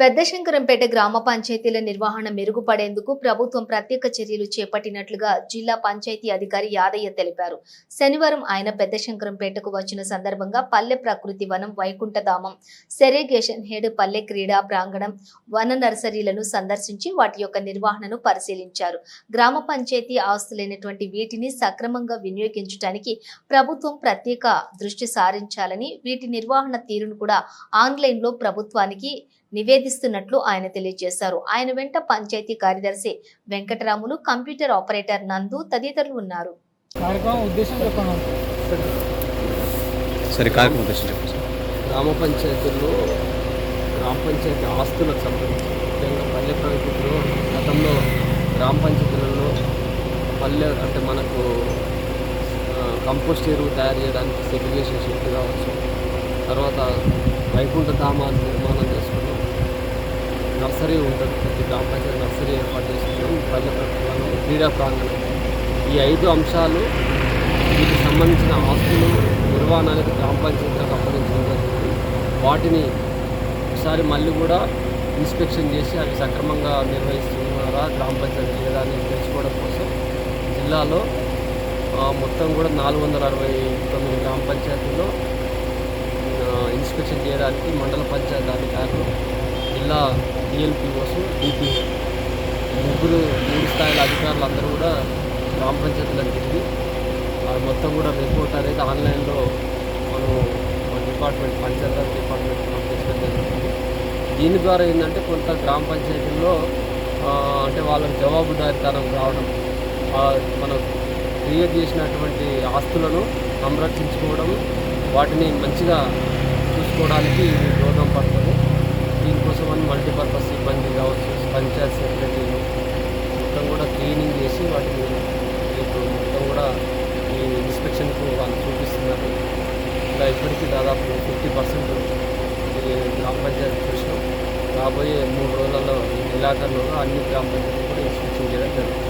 పెద్దశంకరంపేట గ్రామ పంచాయతీల నిర్వహణ మెరుగుపడేందుకు ప్రభుత్వం ప్రత్యేక చర్యలు చేపట్టినట్లుగా జిల్లా పంచాయతీ అధికారి యాదయ్య తెలిపారు. శనివారం ఆయన పెద్దశంకరంపేటకు వచ్చిన సందర్భంగా పల్లె ప్రకృతి వనం వైకుంఠధామం సెరేగేషన్ హెడ్ పల్లె క్రీడా ప్రాంగణం వన నర్సరీలను సందర్శించి వాటి యొక్క నిర్వహణను పరిశీలించారు. గ్రామ పంచాయతీ ఆస్తులైనటువంటి వీటిని సక్రమంగా వినియోగించడానికి ప్రభుత్వం ప్రత్యేక దృష్టి సారించాలని వీటి నిర్వహణ తీరును కూడా ఆన్లైన్లో ప్రభుత్వానికి నివేదిస్తున్నట్లు ఆయన తెలియజేశారు. ఆయన వెంట పంచాయతీ కార్యదర్శి వెంకటరాములు కంప్యూటర్ ఆపరేటర్ నందు తదితరులు ఉన్నారు. కార్యక్రమం ఉద్దేశం చెప్పండి. సరే కార్యక్రమం ఉద్దేశం చెప్పండి సార్. గ్రామ పంచాయతీల్లో గ్రామ పంచాయతీ ఆస్తులకు సంబంధించి ముఖ్యంగా పల్లె ప్రగతిలో గతంలో గ్రామ పంచాయతీలలో పల్లె అంటే మనకు కంపోస్ట్ ఎరువు తయారు చేయడానికి సెగ్రిగేషన్ షెడ్ కావచ్చు తర్వాత వైకుంఠ ధామాన్ని నిర్మాణం నర్సరీ ఉంటుంది. ప్రతి గ్రామ పంచాయతీ నర్సరీ ఏర్పాటు చేసుకున్నాం ప్రజల ప్రగతిలో క్రీడా ప్రాంగణం. ఈ ఐదు అంశాలు వీటికి సంబంధించిన ఆస్తులు నిర్వహణ గ్రామ పంచాయతీలకు అప్పగించడం జరుగుతుంది వాటిని ఒకసారి మళ్ళీ కూడా ఇన్స్పెక్షన్ చేసి అవి సక్రమంగా నిర్వహిస్తున్నారా గ్రామ పంచాయతీ లేదా అని తెలుసుకోవడం కోసం జిల్లాలో మొత్తం కూడా నాలుగు వందల అరవై తొమ్మిది గ్రామ పంచాయతీల్లో ఇన్స్పెక్షన్ చేయడానికి మండల పంచాయతీ అధికారులు జిల్లా డిఎల్పిఓస్ డిపిఓ ముగ్గురు మూడు స్థాయిల అధికారులు అందరూ కూడా గ్రామ పంచాయతీలకు తిరిగి అది మొత్తం కూడా రిపోర్ట్ అనేది ఆన్లైన్లో మనం మన డిపార్ట్మెంట్ పంచాయతీ డిపార్ట్మెంట్ పంపించడం జరుగుతుంది. దీని ద్వారా ఏంటంటే కొంత గ్రామ పంచాయతీల్లో అంటే వాళ్ళకి జవాబుదారితనం రావడం ఆ, మనం క్రియేట్ చేసినటువంటి ఆస్తులను సంరక్షించుకోవడం వాటిని మంచిగా చూసుకోవడానికి రోగం దోహదపడుతుంది దీనికోసం అని మల్టీపర్పస్ సిబ్బంది కావచ్చు పంచాయత్ సెక్రటరీలు మొత్తం కూడా క్లీనింగ్ చేసి వాటిని రేపు మొత్తం కూడా ఈ ఇన్స్పెక్షన్కు వాళ్ళు చూపిస్తున్నారు. ఇలా ఇప్పటికీ దాదాపు ఫిఫ్టీ పర్సెంట్ గ్రామ పంచాయతీ చూసినాం. రాబోయే మూడు రోజులలో ఈ నెలాఖరులో అన్ని గ్రామ పంచాయతీలు కూడా ఇన్స్పెక్షన్ చేయడం జరుగుతుంది.